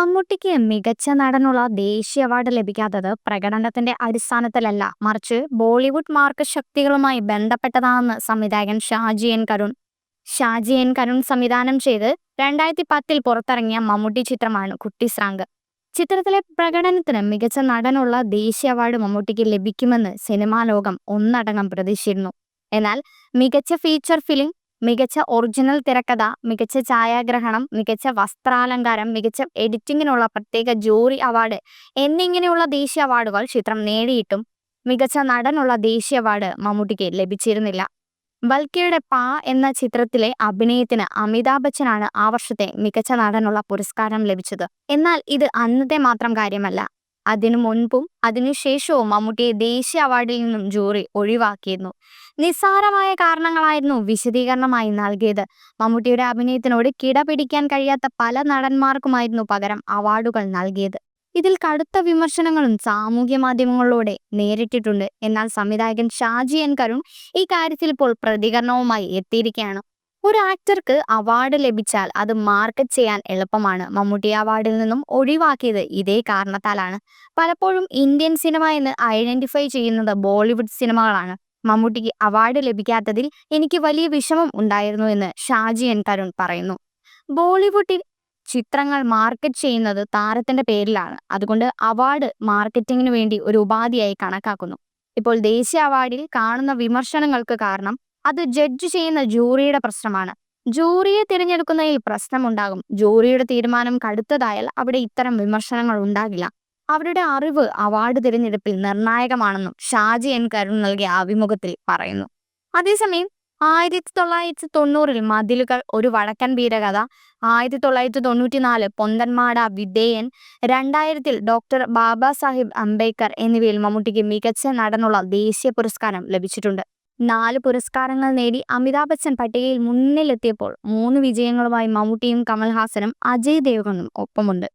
മമ്മൂട്ടിക്ക് മികച്ച നടനുള്ള ദേശീയ അവാർഡ് ലഭിക്കാത്തത് പ്രകടനത്തിന്റെ അടിസ്ഥാനത്തിലല്ല. മറിച്ച് ബോളിവുഡ് മാർക്ക് ശക്തികളുമായി ബന്ധപ്പെട്ടതാണെന്ന് സംവിധായകൻ ഷാജി എൻ കരുൺ. ഷാജി എൻ കരുൺ സംവിധാനം ചെയ്ത് രണ്ടായിരത്തി പത്തിൽ പുറത്തിറങ്ങിയ മമ്മൂട്ടി ചിത്രമാണ് കുട്ടിസ്രാങ്ക് ചിത്രത്തിലെ പ്രകടനത്തിന് മികച്ച നടനുള്ള ദേശീയ അവാർഡ് മമ്മൂട്ടിക്ക് ലഭിക്കുമെന്ന് സിനിമാ ലോകം ഒന്നടങ്കം പ്രതീക്ഷിച്ചിരുന്നു. എന്നാൽ മികച്ച ഫീച്ചർ ഫിലിം മികച്ച ഒറിജിനൽ തിരക്കഥ മികച്ച ഛായാഗ്രഹണം മികച്ച വസ്ത്രാലങ്കാരം മികച്ച എഡിറ്റിങ്ങിനുള്ള പ്രത്യേക ജൂറി അവാർഡ് എന്നിങ്ങനെയുള്ള ദേശീയ അവാർഡുകൾ ചിത്രം നേടിയിട്ടും മികച്ച നടനുള്ള ദേശീയ അവാർഡ് മമ്മൂട്ടിക്ക് ലഭിച്ചിരുന്നില്ല. ബൽക്കിയുടെ പാ എന്ന ചിത്രത്തിലെ അഭിനയത്തിന് അമിതാഭ് ബച്ചനാണ് ആ വർഷത്തെ മികച്ച നടനുള്ള പുരസ്കാരം ലഭിച്ചത്. എന്നാൽ ഇത് അന്നത്തെ മാത്രം കാര്യമല്ല. അതിനു മുൻപും അതിനുശേഷവും മമ്മൂട്ടിയെ ദേശീയ അവാർഡിൽ നിന്നും ജൂറി ഒഴിവാക്കിയിരുന്നു. നിസ്സാരമായ കാരണങ്ങളായിരുന്നു വിശദീകരണമായി നൽകിയത്. മമ്മൂട്ടിയുടെ അഭിനയത്തിനോട് കിടപിടിക്കാൻ കഴിയാത്ത പല നടന്മാർക്കുമായിരുന്നു പകരം അവാർഡുകൾ നൽകിയത്. ഇതിൽ കടുത്ത വിമർശനങ്ങളും സാമൂഹ്യ മാധ്യമങ്ങളിലൂടെ നേരിട്ടിട്ടുണ്ട്. എന്നാൽ സംവിധായകൻ ഷാജി എൻ കരുൺ ഈ കാര്യത്തിൽ ഇപ്പോൾ പ്രതികരണവുമായി എത്തിയിരിക്കുകയാണ്. ഒരു ആക്ടർക്ക് അവാർഡ് ലഭിച്ചാൽ അത് മാർക്കറ്റ് ചെയ്യാൻ എളുപ്പമാണ്. മമ്മൂട്ടി അവാർഡിൽ നിന്നും ഒഴിവാക്കിയത് ഇതേ കാരണത്താലാണ്. പലപ്പോഴും ഇന്ത്യൻ സിനിമ എന്ന് ഐഡന്റിഫൈ ചെയ്യുന്നത് ബോളിവുഡ് സിനിമകളാണ് മമ്മൂട്ടിക്ക് അവാർഡ് ലഭിക്കാത്തതിൽ എനിക്ക് വലിയ വിഷമം ഉണ്ടായിരുന്നു എന്ന് ഷാജി എൻ കരുൺ പറയുന്നു. ബോളിവുഡിൽ ചിത്രങ്ങൾ മാർക്കറ്റ് ചെയ്യുന്നത് താരത്തിന്റെ പേരിലാണ്. അതുകൊണ്ട് അവാർഡ് മാർക്കറ്റിങ്ങിന് വേണ്ടി ഒരു ഉപാധിയായി കണക്കാക്കുന്നു. ഇപ്പോൾ ദേശീയ അവാർഡിൽ കാണുന്ന വിമർശനങ്ങൾക്ക് കാരണം അത് ജഡ്ജ് ചെയ്യുന്ന ജൂറിയുടെ പ്രശ്നമാണ്. ജൂറിയെ തിരഞ്ഞെടുക്കുന്നതിൽ പ്രശ്നമുണ്ടാകും. ജൂറിയുടെ തീരുമാനം കടുത്തതായാൽ അവിടെ ഇത്തരം വിമർശനങ്ങൾ ഉണ്ടാകില്ല. അവരുടെ അറിവ് അവാർഡ് തിരഞ്ഞെടുപ്പിൽ നിർണായകമാണെന്നും ഷാജി എൻ കരുൺ നൽകിയ അഭിമുഖത്തിൽ പറയുന്നു. അതേസമയം ആയിരത്തി തൊള്ളായിരത്തി തൊണ്ണൂറിൽ മതിലുകൾ ഒരു വടക്കൻ വീരകഥ ആയിരത്തി തൊള്ളായിരത്തി തൊണ്ണൂറ്റിനാല് പൊന്തന്മാട വിധേയൻ രണ്ടായിരത്തിൽ ഡോക്ടർ ബാബാ സാഹിബ് അംബേദ്കർ എന്നിവയിൽ മമ്മൂട്ടിക്ക് മികച്ച നടനുള്ള ദേശീയ പുരസ്കാരം ലഭിച്ചിട്ടുണ്ട്. നാല് പുരസ്കാരങ്ങൾ നേടി അമിതാഭ് ബച്ചൻ പട്ടികയിൽ മുന്നിലെത്തിയപ്പോൾ മൂന്ന് വിജയങ്ങളുമായി മമ്മൂട്ടിയും കമൽഹാസനും അജയ് ദേവ്ഗണും ഒപ്പമുണ്ട്.